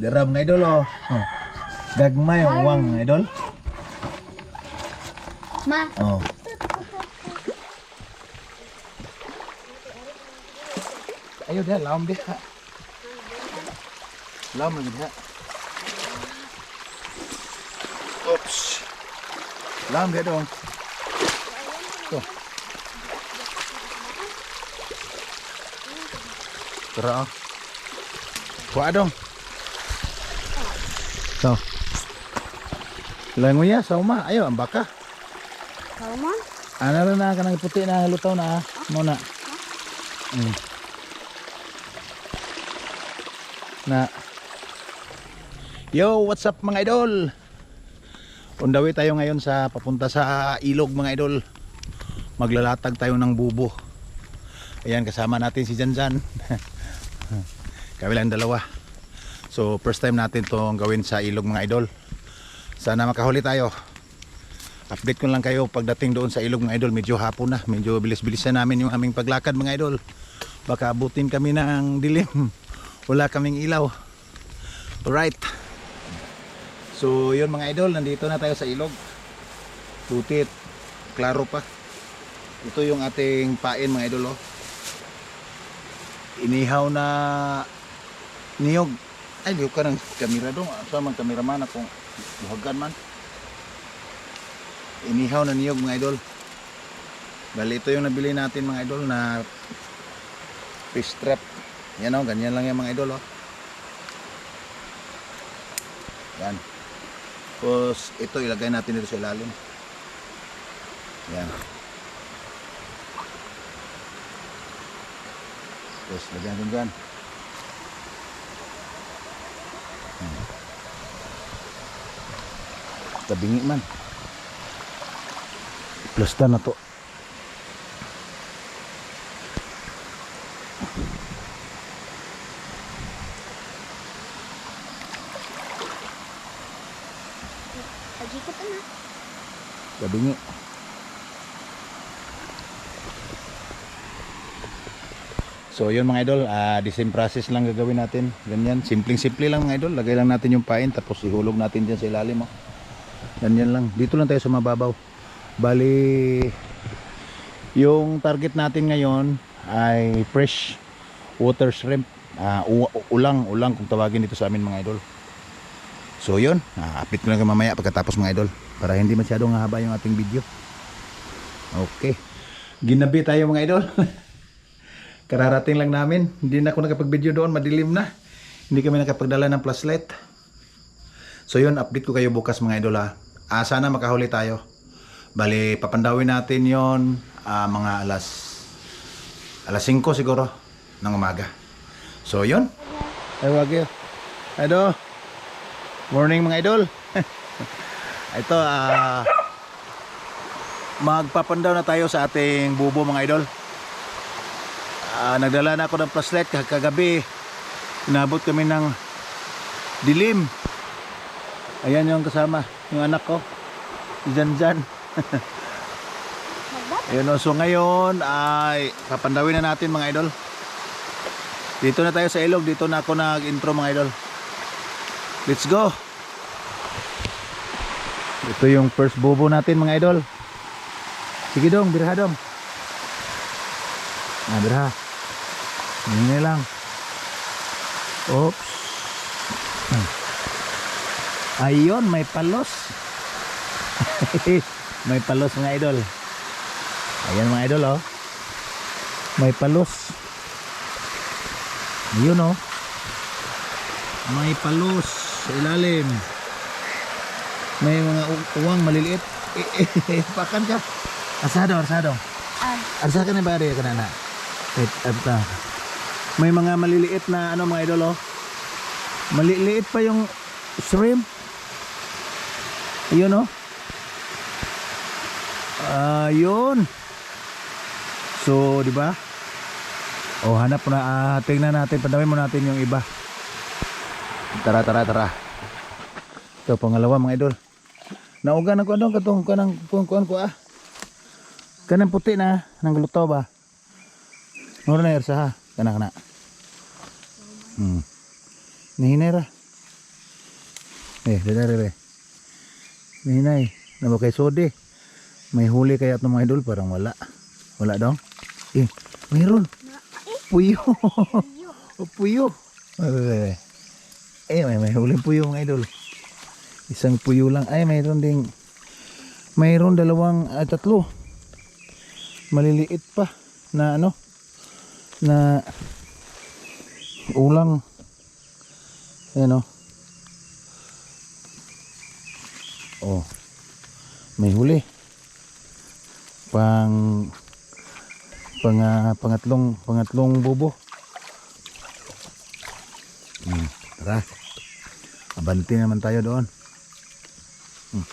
Diram mga idol oh. oh. Gagmay ang uwang mga idol. Ma, Oh. Ayo dia laom dia. Laom lagi dia. Oops. Laom dia dong. Tuh. Ah. Kuha dong. So. Lango ya sa uma. Ayo ang baka. kau mo? Ano rin na kanang puti na lutaw na ah. Muna. Mm. Na. Yo, what's up mga idol? Undawi tayo ngayon sa papunta sa ilog mga idol. Maglalatag tayo ng bubo. Ayan kasama natin si Janjan. Kami lang dalawa. So first time natin tong gawin sa ilog mga idol. Sana makahuli tayo. Update ko lang kayo pagdating doon sa ilog mga idol. Medyo hapon na. Medyo bilis-bilis na namin yung aming paglakad mga idol. Baka abutin kami ng dilim. Wala kaming ilaw. Alright. So yun mga idol. Nandito na tayo sa ilog. Tutit. Klaro pa. Ito yung ating pain mga idol. Oh. Inihaw na niyog. Ay, liyo ka ng kamera dong. Asa man kameraman akong buhagan man. Inihaw na niyog mga idol. Bali ito yung nabili natin mga idol na fish trap. Yan o ganyan lang yan mga idol oh. yan. Tapos ito ilagay natin dito sa ilalim. Yan. Tapos lagyan natin dyan tabingi man plus na to Lagi ko pa na. Kabingi. So yun mga idol, ah the same process lang gagawin natin. Ganyan, simpleng-simple lang mga idol. Lagay lang natin yung pain tapos ihulog natin dyan sa ilalim. Oh. Ganyan lang. Dito lang tayo sa mababaw. Bali, yung target natin ngayon ay fresh water shrimp. Ah, u- ulang, ulang kung tawagin dito sa amin mga idol. So yun, ah, update ko lang mamaya pagkatapos mga idol para hindi masyadong haba yung ating video. Okay. Ginabi tayo mga idol. Kararating lang namin. Hindi na ako nakapag-video doon, madilim na. Hindi kami nakapagdala ng flashlight. So yun, update ko kayo bukas mga idol ha. Ah, sana makahuli tayo. Bali, papandawin natin yon ah, mga alas alas 5 siguro ng umaga. So yun. Ay, wag yun. Ado. Morning mga idol. Ito, ah magpapandaw na tayo sa ating bubo mga idol. Ah, nagdala na ako ng flashlight kag- kagabi. Inabot kami ng dilim. Ayan yung kasama, yung anak ko. Janjan. Magbat? Ayun, oh. so ngayon ay papandawin na natin mga idol. Dito na tayo sa ilog, dito na ako nag-intro mga idol. Let's go. Ito yung first bobo natin mga idol. Sige dong, birha dong. Ah, birha. Ini lang. Oops. Ayun, may palos. may palos mga idol. Ayan mga idol oh. May palos. Ayun oh. May palos sa ilalim. May mga uwang maliliit. Pakan ka. Asado, asado. Ah, Asa ka na ba rin ka na na? Wait, ata. May mga maliliit na ano mga idol oh. Maliliit pa yung shrimp. Ayun oh. Ayun. So, di ba? Oh, hanap na. Ah, tingnan natin. Padawin mo natin yung iba. Tara, tara, tara. Ito, pangalawa mga idol. Naugan ako ano katong kanang kuan ko ah. Kanang puti na nang luto ba? Mura na yersa ha. Kana kana. Hmm. Nahinay ra. Eh, dada re. Nahinay. Nabo kay sode. May huli kaya itong mga idol parang wala. Wala daw. Eh, mayroon. Puyo. o puyo. Eh, eh, may, may huling puyo mga idol. Isang puyo lang. Ay, mayroon ding mayroon dalawang ah, tatlo. Maliliit pa na ano na ulang ayan o oh. May huli. Pang pang ah, pangatlong pangatlong bubo. Hmm, tara. Abanti naman tayo doon. Hmm.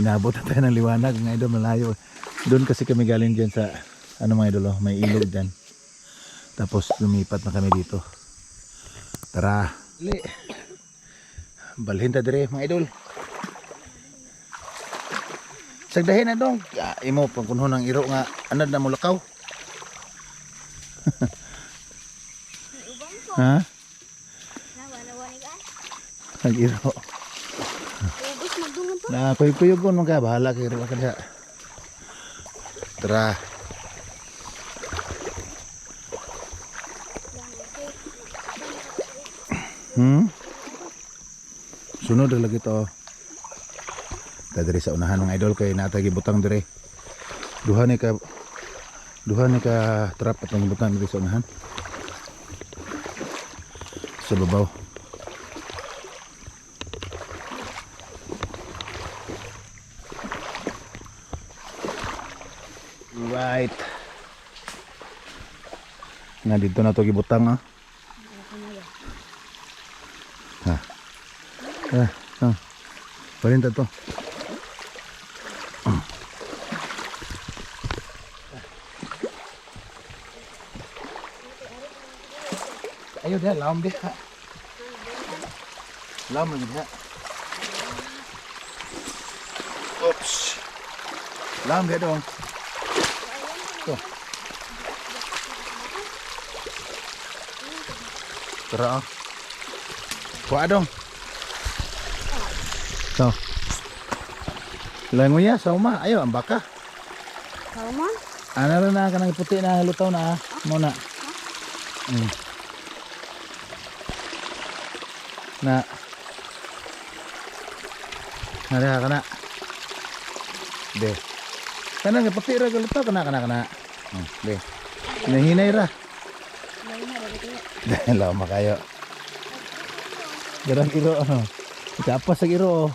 inabot na tayo ng liwanag nga idol. Malayo. Doon kasi kami galing dyan sa ano mga idol oh, may ilog dyan. Tapos lumipat na kami dito. Tara. Dali. balhin ta dire mga idol sagdahin na dong. Ah, imo pagkunho ng iro nga anad na mulakaw ha? Ang iro na kuyog-kuyog ko man ka bahala kay iro ka diha tara. Hmm? Sunod lagi to. Dadiri sa unahan ng idol kay natagi butang dire. Duha ni ka duha ni ka trap atong butang dire sa unahan. Sa babaw. Right. Nga dito na to gibutang ah. Ha. Ah, ah. Palinta to. Ayo dia, laom dia. Laom lagi dia. Oops. Laom dia dong. Tuh. Tara ah. Kuha dong. So. Lang mo ya, sa uma. Ayo, ang baka. Salmon? Ano rin na, kanang puti na lutaw na ah. Muna. Mm. Na. Nariha ka na. Be. Kanang puti ra lutaw kana kana kana. Hmm, be. Nahinay ra. Lain na rin ito. Dahil lang makayo. Garang iro ano. Kapas sa iro. oh.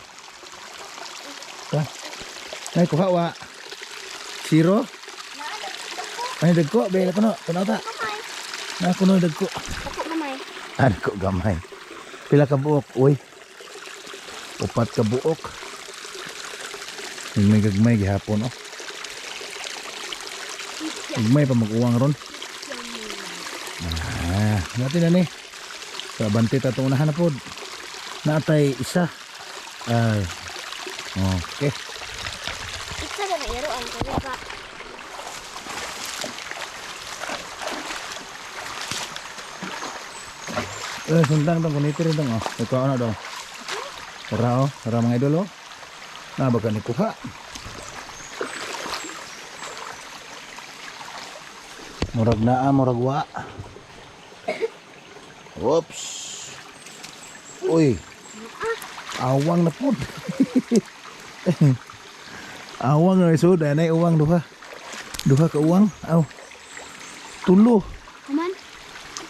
Ha? Nay kuha wa. Zero? Ay dagko be kuno. Kuno ta. Na kuno dagko. Ako kamay. Ano ko gamay. Pila ka buok, uy. Upat ka buok. Yung may gagmay gihapon, oh. Gagmay pa mag-uwang ron. Ah, natin na ni. Sa bante ta itong unahan na pod. Natay isa. Ay. Okay. Isa na na iro ang kaya Eh, sundang dong, kuniti rin dong, oh. Ikaw ano dong. Tara, oh. Tara mga idol, oh. Na, baka ni kuha. Murag na, ah, murag wa. Oops. Uy. Awang na pod. awang na isod, anay uwang duha. Duha ka uwang. Aw. Tulo. Kuman?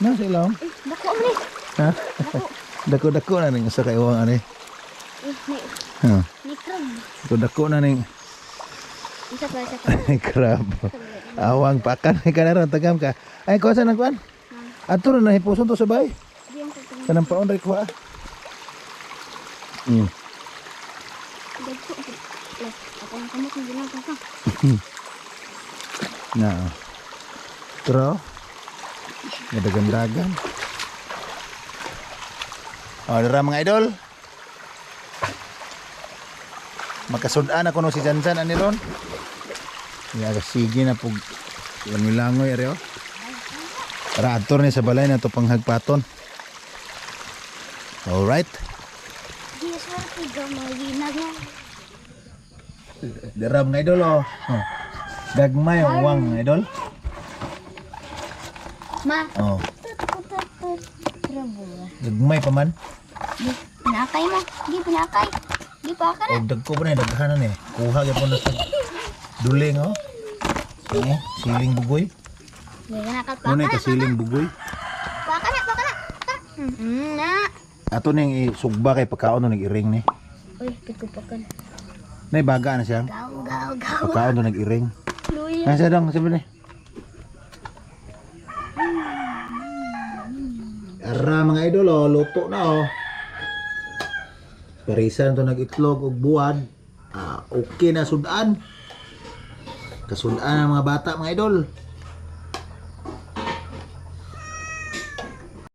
Na sa ilawom. Eh, dako eh. Ha? Dako-dako na ning usa ka iwang ani. Eh, ni, Ha. ni crab. Dako-dako na ning Isa pa, isa pa. crab. Awang pakan ni kana ron tagam ka. Ay ko sa nang kuan. Ato na hipuson to sa bay. Di ang kagawin. Kanang paon ray kuha. Mm. Dagko. Lah, ako ang Oh, dara mga idol. Makasudaan ako no si Janjan ani ron. Yaga sige na pug langoy-langoy ari oh. Tara adtor ni sa balay na to panghagpaton. Ginag mo. Dara mga idol oh. oh. Gagmay ang wang mga idol. Ma. Oh. Gagmay pa man. Di pinakay mo. Di pinakay. Di pa ka na. Og dagko pa na daghanan eh. Kuha gyapon na sa duling oh. Oh, siling bugoy. Ano ka kasiling bugoy? Pa ka na, pa ka na. Na. Ato ning isugba kay pagkaon no nag-iring ni. Uy, pikupakan. Nay baga na siya. Gaw, gaw, gaw. Pagkaon no nag-iring. Luya. Nasa dong, sabi ni. Ara mga idol oh, luto na oh. Parisan to nag-itlog og buwad. Ah, okay na sudan. Kasudan ang mga bata mga idol.